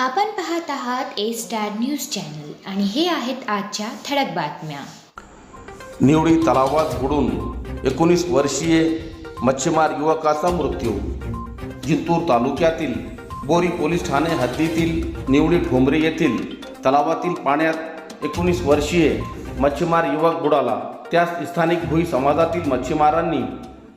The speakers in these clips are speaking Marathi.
आपण पाहत आहात ए स्टार न्यूज चॅनल आणि हे आहेत आजच्या ठळक बातम्या. निवडी तलावात बुडून एकोणीस वर्षीय मच्छीमार युवकाचा मृत्यू. जिंतूर तालुक्यातील बोरी पोलीस ठाणे हद्दीतील निवडी ठोंबरे येथील तलावातील पाण्यात एकोणीस वर्षीय मच्छीमार युवक बुडाला. त्यास स्थानिक भुई समाजातील मच्छीमारांनी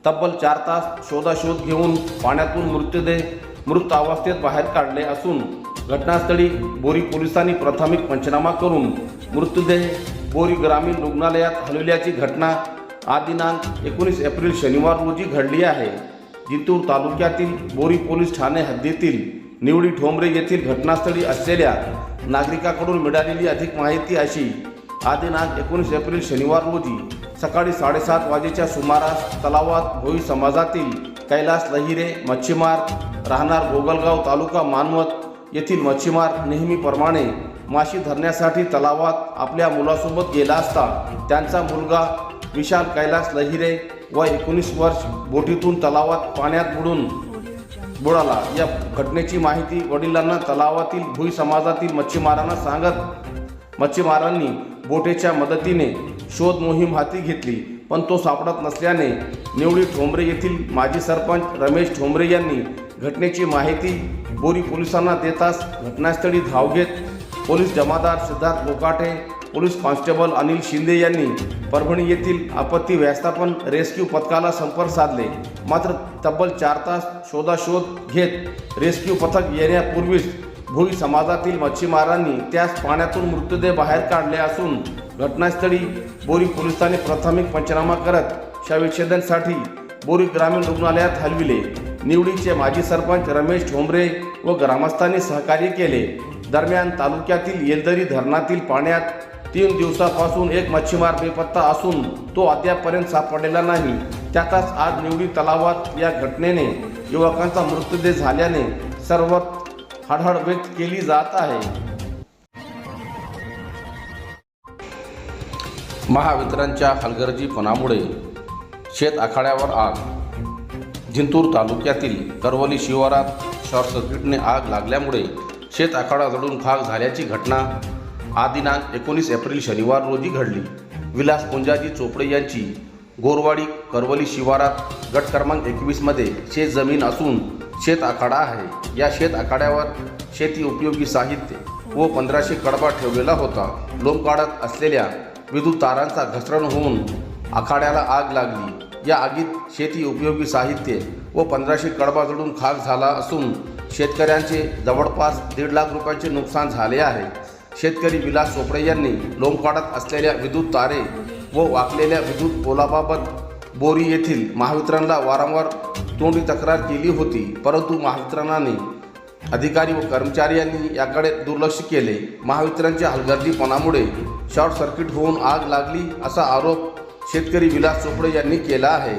तब्बल चार तास शोधाशोध घेऊन पाण्यातून मृतदेह मृत अवस्थेत बाहेर काढले असून घटनास्थळी बोरी पोलिसांनी प्राथमिक पंचनामा करून मृतदेह बोरी ग्रामीण रुग्णालयात हलविल्याची घटना आज दिनांक एकोणीस एप्रिल शनिवार रोजी घडली आहे. जिंतूर तालुक्यातील बोरी पोलीस ठाणे हद्दीतील निवडी ठोंबरे येथील घटनास्थळी असलेल्या नागरिकाकडून मिळालेली अधिक माहिती अशी आदिनांक दिनांक एकोणीस एप्रिल शनिवार रोजी सकाळी साडेसात वाजेच्या सुमारास तलावात भोई समाजातील कैलास लहिरे मच्छीमार राहणार गोगलगाव तालुका मानवत येथील मच्छीमार नेहमीप्रमाणे माशी धरण्यासाठी तलावात आपल्या मुलासोबत गेला असता त्यांचा मुलगा विशाल कैलास लहिरे व एकोणीस वर्ष बोटीतून तलावात पाण्यात बुडून बुडाला. या घटनेची माहिती वडिलांना तलावातील भुई समाजातील मच्छीमारांना सांगत मच्छीमारांनी बोटेच्या मदतीने शोध मोहीम हाती घेतली पण तो सापडत नसल्याने निवडी ठोंबरे येथील माजी सरपंच रमेश ठोंबरे यांनी घटनेची माहिती बोरी पोलिसांना देताच घटनास्थळी धाव घेत पोलीस जमादार सिद्धार्थ गोकाटे पोलीस कॉन्स्टेबल अनिल शिंदे यांनी परभणी येथील आपत्ती व्यवस्थापन रेस्क्यू पथकाला संपर्क साधले. मात्र तब्बल चार तास शोधाशोध घेत रेस्क्यू पथक येण्यापूर्वीच भोई समाजातील मच्छीमारांनी त्यास पाण्यातून मृतदेह बाहेर काढले असून घटनास्थळी बोरी पोलिसांनी प्राथमिक पंचनामा करत शवविच्छेदनसाठी बोरी ग्रामीण रुग्णालयात हलविले. निवडीचे माजी सरपंच रमेश ठोंबरे व ग्रामस्थांनी सहकार्य केले. दरम्यान तालुक्यातील येलदरी धरणातील पाण्यात तीन दिवसापासून एक मच्छीमार बेपत्ता असून तो अद्यापपर्यंत सापडलेला नाही. त्यातच आज निवडी तलावात या घटनेने युवकांचा मृतदेह झाल्याने सर्व हळहळ व्यक्त केली जात आहे. महावितरणच्या हलगर्जीपणामुळे शेत आखाड्यावर आग जिंतूर तालुक्यातील करवली शिवारात शॉर्ट सर्किटने आग लागल्यामुळे शेत आखाडा जळून खाक झाल्याची घटना. आदिनांक दिनांक एकोणीस एप्रिल शनिवार रोजी घडली. विलास पुंजाजी चोपडे यांची गोरवाडी करवली शिवारात गट क्रमांक एकवीसमध्ये शेत जमीन असून शेत आखाडा आहे. या शेत आखाड्यावर शेती उपयोगी साहित्य व पंधराशे कडबा ठेवलेला होता. लोंब काढत असलेल्या विद्युत तारांचा घसरण होऊन आखाड्याला आग लागली. या आगीत शेती उपयोगी साहित्य व पंधराशे कडबा जळून खाक झाला असून शेतकऱ्यांचे जवळपास दीड लाख रुपयांचे नुकसान झाले आहे. शेतकरी विलास चोपडे यांनी लोंब असलेल्या विद्युत तारे व वाकलेल्या विद्युत पोलाबाबत बोरी येथील महावितरणला वारंवार तोंडी तक्रार केली होती. परंतु महावितरणाने अधिकारी व कर्मचारी यांनी याकडे दुर्लक्ष केले. महावितरणच्या हलगर्जीपणामुळे शॉर्ट सर्किट होऊन आग लागली असा आरोप शेतकरी विलास चोपडे यांनी केला आहे.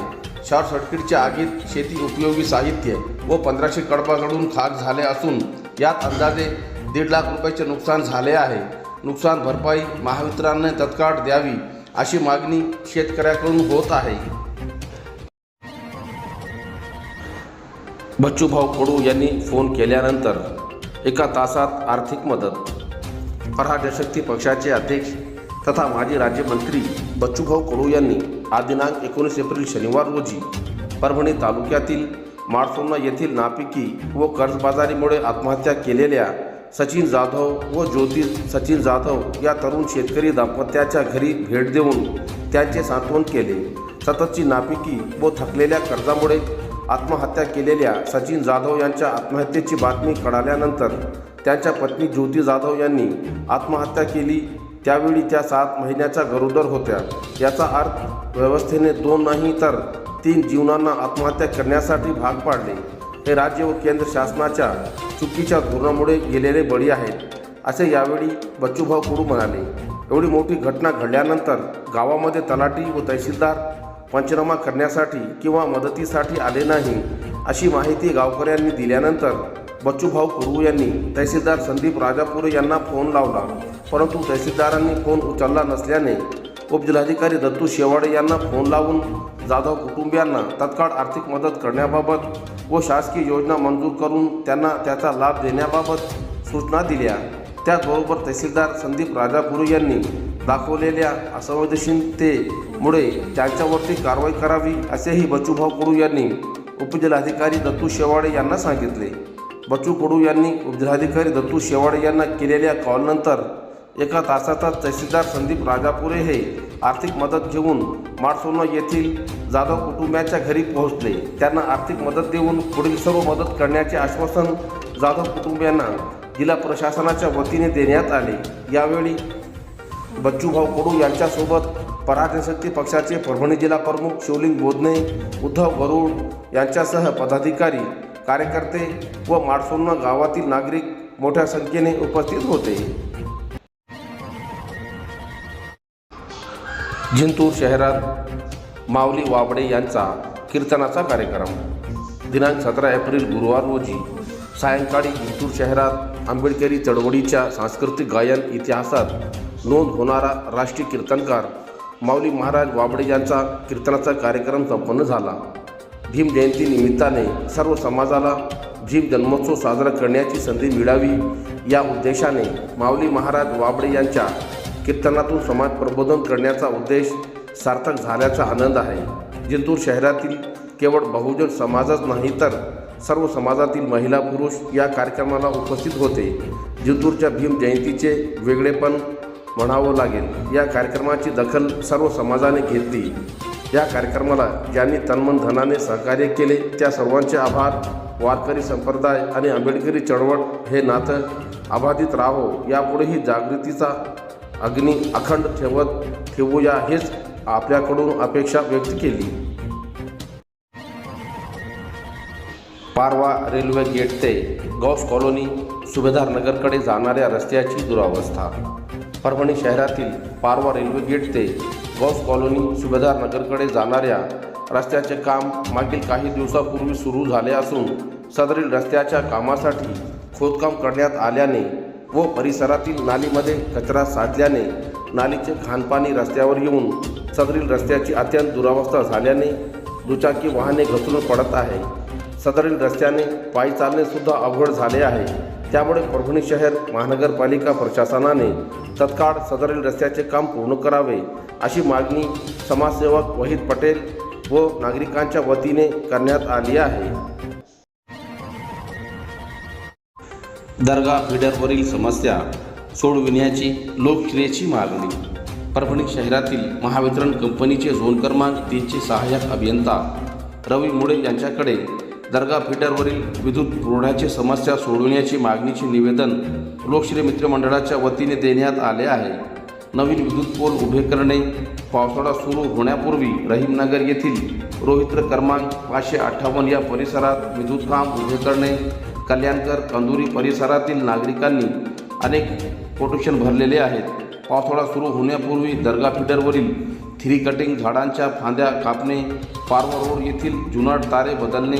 शॉर्ट सर्किटच्या आगीत शेती उपयोगी साहित्य व पंधराशे कडपाकडून खाक झाले असून यात अंदाजे दीड लाख रुपयाचे नुकसान झाले आहे. नुकसान भरपाई महावितरणने तत्काळ द्यावी अशी मागणी शेतकऱ्याकडून होत आहे. बच्चूभाऊ कडू यांनी फोन केल्यानंतर एका तासात आर्थिक मदत. प्रहारशक्ती पक्षाचे अध्यक्ष तथा माजी राज्यमंत्री बच्चूभाऊ कडू यांनी आज दिनांक एकोणीस एप्रिल शनिवार रोजी परभणी तालुक्यातील माळसोना येथील नापिकी व कर्जबाजारीमुळे आत्महत्या केलेल्या सचिन जाधव व ज्योती सचिन जाधव या तरुण शेतकरी दाम्पत्याच्या घरी भेट देऊन त्यांचे सांत्वन केले. सततची नापिकी व थकलेल्या कर्जामुळे आत्महत्या केलेल्या सचिन जाधव यांच्या आत्महत्येची बातमी कळाल्यानंतर त्यांच्या पत्नी ज्योती जाधव यांनी आत्महत्या केली त्यावेळी त्या सात महिन्याच्या गरोदर होत्या. याचा अर्थ व्यवस्थेने दोन नाही तर तीन जीवनांना आत्महत्या करण्यासाठी भाग पाडले. हे राज्य व केंद्र शासनाच्या चुकीच्या धोरणामुळे गेलेले बळी आहेत असे यावेळी बच्चूभाऊ कुडू म्हणाले. एवढी मोठी घटना घडल्यानंतर गावामध्ये तलाठी व तहसीलदार पंचनामा करण्यासाठी किंवा मदतीसाठी आले नाही अशी माहिती गावकऱ्यांनी दिल्यानंतर बच्चूभाऊ कुरवू यांनी तहसीलदार संदीप राजापुरे यांना फोन लावला. परंतु तहसीलदारांनी फोन उचलला नसल्याने उपजिल्हाधिकारी दत्तू शेवाडे यांना फोन लावून जाधव कुटुंबियांना तत्काळ आर्थिक मदत करण्याबाबत व शासकीय योजना मंजूर करून त्यांना त्याचा लाभ देण्याबाबत सूचना दिल्या. त्याचबरोबर तहसीलदार संदीप राजापुरे यांनी दाखवलेल्या असंवेदनशीलतेमुळे त्यांच्यावरती कारवाई करावी असेही बच्चूभाऊ कडू यांनी उपजिल्हाधिकारी दत्तू शेवाडे यांना सांगितले. बच्चू कडू यांनी उपजिल्हाधिकारी दत्तू शेवाडे यांना केलेल्या कॉलनंतर एका तासातच तहसीलदार संदीप राजापुरे हे आर्थिक मदत घेऊन माडसोना येथील जाधव कुटुंबियांच्या घरी पोहोचले. त्यांना आर्थिक मदत देऊन पुढील सर्व मदत करण्याचे आश्वासन जाधव कुटुंबियांना जिल्हा प्रशासनाच्या वतीने देण्यात आले. यावेळी बच्चूभाऊ कडू यांच्यासोबत पराजनशक्ती पक्षाचे परभणी जिल्हा प्रमुख शिवलिंग बोधने उद्धव गरुड यांच्यासह पदाधिकारी कार्यकर्ते व माडसोन्ना गावातील नागरिक मोठ्या संख्येने उपस्थित होते. जिंतूर शहरात माऊली वाबडे यांचा कीर्तनाचा कार्यक्रम. दिनांक सतरा एप्रिल गुरुवार रोजी सायंकाळी जिंतूर शहरात आंबेडकरी चळवळीच्या सांस्कृतिक गायन इतिहासात नोंद होणारा राष्ट्रीय कीर्तनकार माऊली महाराज वाबडे यांचा कीर्तनाचा कार्यक्रम संपन्न झाला. भीम जयंती निमित्ताने सर्व समाजाला भीम जन्मोत्सव साजरा करण्याची संधी मिळावी या उद्देशाने माऊली महाराज वाबडे यांच्या कीर्तनातून समाज प्रबोधन करण्याचा उद्देश सार्थक झाल्याचा आनंद आहे. जिंतूर शहरातील केवळ बहुजन समाजच नाही तर सर्व समाजातील महिला पुरुष या कार्यक्रमाला उपस्थित होते. जिंतूरच्या भीम जयंतीचे वेगळेपण म्हणावं लागेल. या कार्यक्रमाची दखल सर्व समाजाने घेतली. या कार्यक्रमाला ज्यांनी तन्मन धनाने सहकार्य केले त्या सर्वांचे आभार. वारकरी संप्रदाय आणि आंबेडकरी चळवळ हे नातं अबाधित राहो यापुढेही जागृतीचा अग्नी अखंड ठेवत ठेवूया हेच आपल्याकडून अपेक्षा व्यक्त केली. पारवा रेल्वे गेट ते गौस कॉलनी सुभेदार नगरकडे जाणाऱ्या रस्त्याची दुरावस्था. परभणी शहरातील पारवा रेल्वे गेट ते गौस कॉलनी सुभेदार नगरकडे जाणाऱ्या रस्त्याचे काम मागील काही दिवसापूर्वी सुरू झाले असून सदरील रस्त्याच्या कामासाठी खोदकाम करण्यात आल्याने व परिसरातील नालीमध्ये कचरा साचल्याने नालीचे खानपाणी रस्त्यावर येऊन सदरील रस्त्याची अत्यंत दुरावस्था झाल्याने दुचाकी वाहने घसरून पडत आहे सदरील रस्त्याने पायी चालणेसुद्धा अवघड झाले आहे. त्यामुळे परभणी शहर महानगरपालिका प्रशासनाने तत्काळ सदरील रस्त्याचे काम पूर्ण करावे अशी मागणी समाजसेवक वहीद पटेल व नागरिकांच्या वतीने करण्यात आली आहे. दर्गा फिडरवरील समस्या सोडविण्याची लोकक्रियेची मागणी. परभणी शहरातील महावितरण कंपनीचे झोन क्रमांक तीनचे सहाय्यक अभियंता रवी मुळे यांच्याकडे दर्गा फिटरवरील विद्युत पुरवठ्याची समस्या सोडविण्याची मागणीचे निवेदन लोकश्री मित्रमंडळाच्या वतीने देण्यात आले आहे. नवीन विद्युत पोल उभे करणे पावसाळा सुरू होण्यापूर्वी रहीमनगर येथील रोहित्र क्रमांक पाचशे अठ्ठावन्न या परिसरात विद्युत काम उभे करणे कल्याणकर कंदुरी परिसरातील नागरिकांनी अनेक प्रोटेक्शन भरलेले आहेत. पावसाळा सुरू होण्यापूर्वी दर्गा फिटरवरील थ्री कटिंग झाडांच्या फांद्या कापणे पारवा रोड येथील जुनाट तारे बदलणे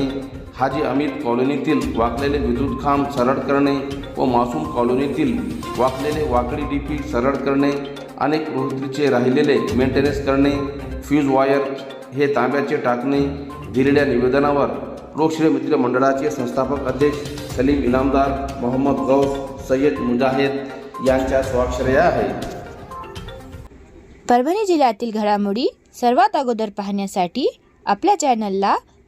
हाजी अमित कॉलनीतील वाकलेले विद्युत खांब सरळ करणे व मासूम कॉलनीतील वाकलेले वाकडी डीपी सरळ करणे अनेक रोहित्रीचे राहिलेले मेंटेनन्स करणे फ्यूज वायर हे तांब्याचे टाकणे दिलेल्या निवेदनावर लोकश्री मित्र मंडळाचे संस्थापक अध्यक्ष सलीम इनामदार मोहम्मद गौस सय्यद मुजाहिद यांच्या स्वाक्षर्या आहेत. परभणी जिल्ह्यातील घडामोडी सर्वात अगोदर पाहण्यासाठी आपल्या चॅनलला